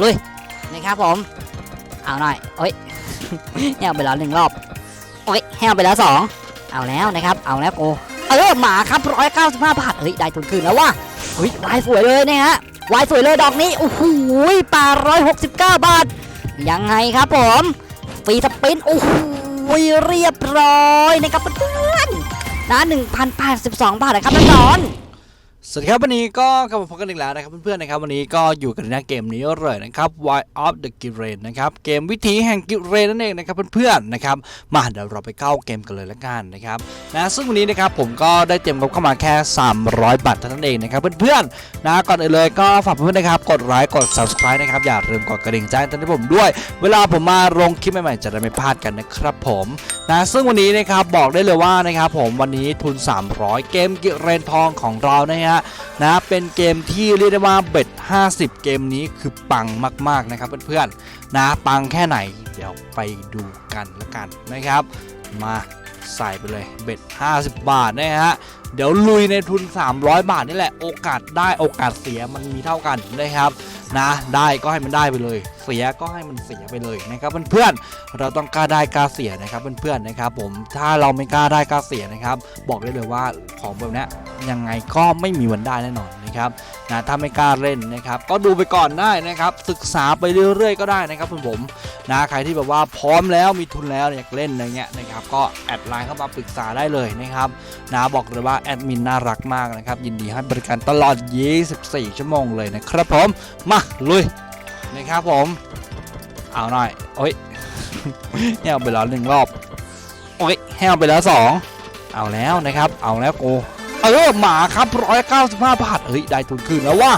ลุยนะครับผม เอาหน่อยโอ้ยแห้วไปแล้วหนึ่งรอบโอ้ยแห้วไปแล้วสองเอาแล้วนะครับ เอาแล้วโกเออหมาครับร้อยเก้าสิบห้าบาทเฮ้ยได้ทุนคืนแล้วว่ะเฮ้ยวายสวยเลยนะฮะวายสวยเลยดอกนี้โอ้โหปลาร้อยหกสิบเก้าบาท ยังไงครับผมฟรีสปินโอ้โหเรียบร้อยนะครับเพื่อนๆนะ1,082บาทนะครับน้อง สวัสดีครับวันนี้ก็กลับมาพบกันอีกแล้วนะครับเพื่อนๆนะครับวันนี้ก็อยู่กันในเกมนี้เลยนะครับ Why of the g i r a n นะครับเกมวิถีแห่งกิเรนนั่นเองนะครับเพื่อนๆนะครับมาเดี๋ยวเราไปเข้าเกมกันเลยละกันนะครับนะซึ่งวันนี้นะครับผมก็ได้เตรียมงบเข้ามาแค่ 300 บาทเท่านั้นเองนะครับเพื่อนๆนะก่อนอื่นเลยก็ฝากเพื่อนๆนะครับกดไลค์กด subscribe นะครับอย่าลืมกดกระดิ่งแจ้งเตือนให้ผมด้วย เวลาผมมาลงคลิปใหม่ๆจะได้ไม่พลาดกันนะครับผมนะซึ่งวันนี้นะครับบอกได้เลยว่านะครับผมวันนี้ทุน 300 เกมกิเรนทองของเรานะฮะนะเป็นเกมที่เรียกได้ว่าเบ็ด 50 เกมนี้คือปังมาก ๆ นะครับเพื่อนๆนะปังแค่ไหน เดี๋ยวไปดูกันละกันนะครับ มาใส่ไปเลยเบ็ด 50 บาทนะฮะเดี๋ยวลุยในทุน 300 บาทนี่แหละโอกาสได้โอกาสเสียมันมีเท่ากันนะครับนะได้ก็ให้มันได้ไปเลย สียก็ให้มันเสียไปเลยนะครับเพื่อนๆเราต้องกล้าได้กล้าเสียนะครับเพื่อนๆนะครับผมถ้าเราไม่กล้าได้กล้าเสียนะครับ บอกได้เลยว่าของแบบนี้ยังไงก็ไม่มีวันได้แน่นอนนะครับนะถ้าไม่กล้าเล่นนะครับก็ดูไปก่อนได้นะครับศึกษาไปเรื่อยๆก็ได้นะครับคุณผมนะใครที่แบบว่าพร้อมแล้วมีทุนแล้วอยากเล่นอะไรเงี้ยนะครับก็แอดไลน์เข้ามาปรึกษาได้เลยนะครับนะบอกเลยว่าแอดมินน่ารักมากนะครับยินดีให้บริการตลอด 24 ชั่วโมงเลยนะครับผมมาลุย นะครับผม เอาหน่อยโอ้ยแห้วไปแล้วหนึ่งรอบโอ้ยแห้วไปแล้วสองเอาแล้วนะครับ เอาแล้วโกเออหมาครับ195บห้าบาทเฮ้ยได้ทุนคืนแล้วว่ะ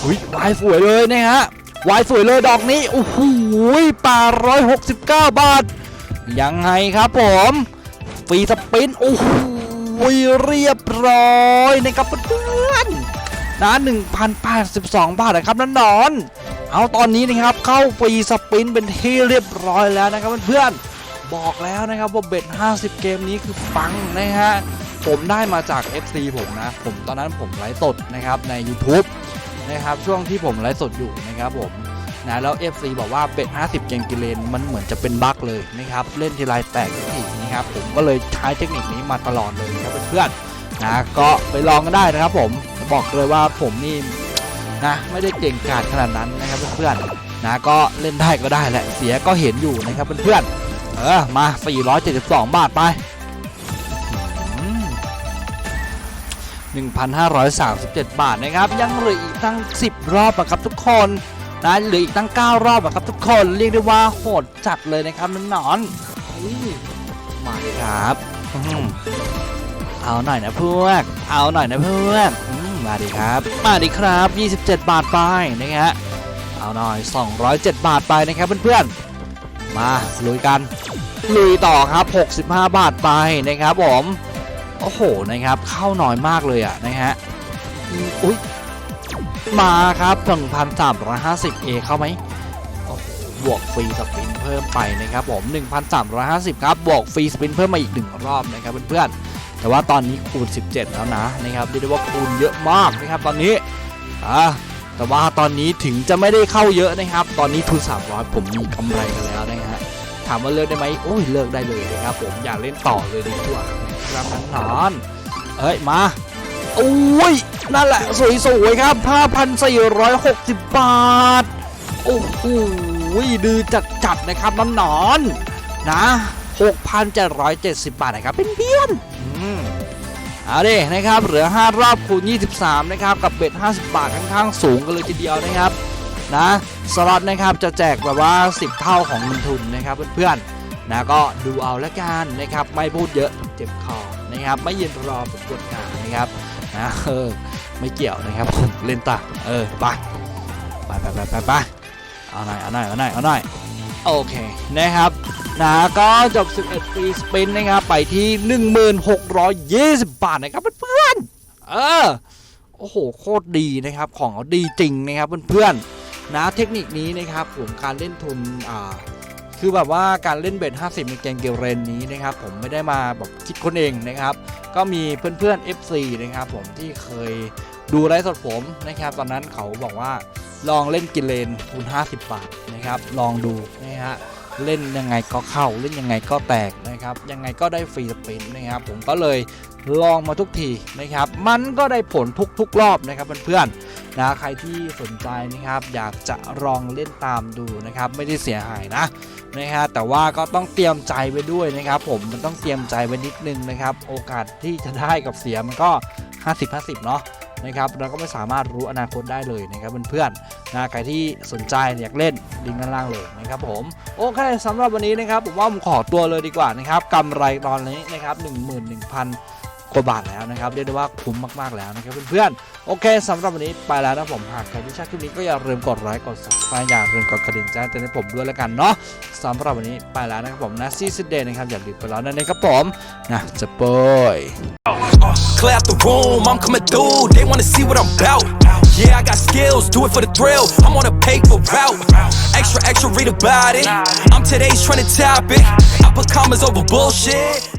เฮ้ยวายสวยเลยนะฮะวายสวยเลยดอกนี้โอ้โหปลา169บเก้าบาท ยังไงครับผมฟรีสปินโอ้โหเรียบร้อยนะครับเพื่อนๆนะ1,082บาทนะครับนั่นนอน เอาตอนนี้นะครับเข้าฟรีสปินเป็นที่เรียบร้อยแล้วนะครับเพื่อนๆบอกแล้วนะครับว่าเบ็ด50 เกมนี้คือปังนะฮะผมได้มาจาก FC ผมนะ ผมตอนนั้นผมไลฟ์สดนะครับใน YouTube นะครับช่วงที่ผมไลฟ์สดอยู่นะครับผมนะแล้ว FC บอกว่าเป็ด50 เกมกิเลนมันเหมือนจะเป็นบั๊กเลยนะครับเล่นทีไรแตกทีนะครับผมก็เลยใช้เทคนิคนี้มาตลอดเลยนะครับเพื่อนๆนะก็ไปลองกันได้นะครับผมบอกเลยว่าผมนี่ นะไม่ได้เก่งกาจขนาดนั้นนะครับเพื่อนๆนะก็เล่นได้ก็ได้แหละเสียก็เห็นอยู่นะครับเพื่อนๆเออมา 472 บาทไป 1,537 บาทนะครับยังเหลืออีกตั้ง 10 รอบนะครับทุกคนนะเหลืออีกตั้ง 9 รอบนะครับทุกคนเรียกได้ว่าโหดจัดเลยนะครับน้องๆอุ้ยมาครับเอาหน่อยนะเพวกเอาหน่อยนะเพวกอืม มาดิครับ มาดิครับ 27 บาทไปนะฮะเอาหน่อย 207 บาทไปนะครับเพื่อนๆ มาลุยกันลุยต่อครับ 65 บาทไปนะครับผมโอ้โหนะครับ เข้าน้อยมากเลยอะนะฮะอุ้ยมาครับ 1,350 A เข้าไหมโอ้โหบวกฟรีสปินเพิ่มไปนะครับผม 1,350 ครับ บวกฟรีสปินเพิ่มมาอีกหนึ่งรอบนะครับเพื่อนๆ แต่ว่าตอนนี้คูณ 17 แล้วนะนะครับเรียกได้ว่าคูณเยอะมากนะครับตอนนี้อ่าแต่ว่าตอนนี้ถึงจะไม่ได้เข้าเยอะนะครับ ตอนนี้ทุน300 ผมมีกำไรกันแล้วนะฮะถามว่าเลิกได้ไหมโอ้ยเลิกได้เลยนะครับผมอยากเล่นต่อเลยดีกว่าครับนันนอนเอ้ยมาโอ้ยนั่นแหละสวยๆครับ 5,460 บาท โอ้โหดือจัดๆนะครับน้ำนอนนะ 6,770 บาทนะครับเป็นเบี้ยน เอาดินะครับเหลือ 5 รอบคูณ 23 นะครับ กับเบ็ด 50 บาทค่อนข้างสูงกันเลยทีเดียวนะครับนะสล็อตนะครับจะแจกแบบว่า 10 เท่าของเงินทุนนะครับเพื่อนๆนะก็ดูเอาละกันนะครับไม่พูดเยอะเจ็บคอนะครับไม่เยืนรอผมกดการนะครับนะเออไม่เกี่ยวนะครับผมเล่นตาเออไปไปไปไปไปไปเอาหน่อยเอาหน่อยเอาหน่อยเอาหน่อยโอเคนะครับ นะก็จบ 11 ปีสปินนะครับ ไปที่ 1620 บาทนะครับเพื่อนๆเออ โอ้โห โคตรดีนะครับ ของเขาดีจริงนะครับเพื่อนๆนะเทคนิคนี้นะครับผมการเล่นทุนอ่าคือแบบว่าการเล่นเบ็ด50 ในเกมเกลเรนนี้นะครับ ผมไม่ได้มาแบบคิดคนเองนะครับ ก็มีเพื่อนๆ FC นะครับ ผมที่เคยดูไลฟ์สดผมนะครับ ตอนนั้นเขาบอกว่าลองเล่นกิเลนคูณ50 บาทนะครับ ลองดูนะฮะ เล่นยังไงก็เข้าเล่นยังไงก็แตกนะครับ ยังไงก็ได้ฟรีสปินนะครับ ผมก็เลยลองมาทุกทีนะครับ มันก็ได้ผลทุกๆรอบนะครับเพื่อนๆนะใครที่สนใจนะครับ อยากจะลองเล่นตามดูนะครับ ไม่ได้เสียหายนะนะฮะแต่ว่าก็ต้องเตรียมใจไว้ด้วยนะครับ ผมมันต้องเตรียมใจไว้นิดนึงนะครับ โอกาสที่จะได้กับเสียมันก็ 50-50 เนาะ นะครับเราก็ไม่สามารถรู้อนาคตได้เลยนะครับเพื่อนๆนะใครที่สนใจอยากเล่นลิงก์ด้านล่างเลยนะครับผมโอเคสำหรับวันนี้นะครับผมว่าผมขอตัวเลยดีกว่านะครับกำไรตอนนี้นะครับ 11,000 กว่าบาทแล้วนะครับเรียกได้ว่าคุ้มมากๆแล้วนะครับเพื่อนๆโอเคสำหรับวันนี้ไปแล้วนะผมหากใครที่ชอบคลิปนี้ก็อย่าลืมกดไลค์กด subscribe อย่าลืมกดกระดิ่งแจ้งเตือนให้ผมด้วยแล้วกันเนาะสำหรับวันนี้ไปแล้วนะครับผมนะซีสเดย์นะครับอย่าลืมไปแล้วนั่นเองครับผมนะจะโปย Clear out the room, I'm coming through. They wanna see what I'm about. Yeah, I got skills, do it for the thrill. I'm on a paper route. Extra, extra, read about it. I'm today's trending topic. I put commas over bullshit.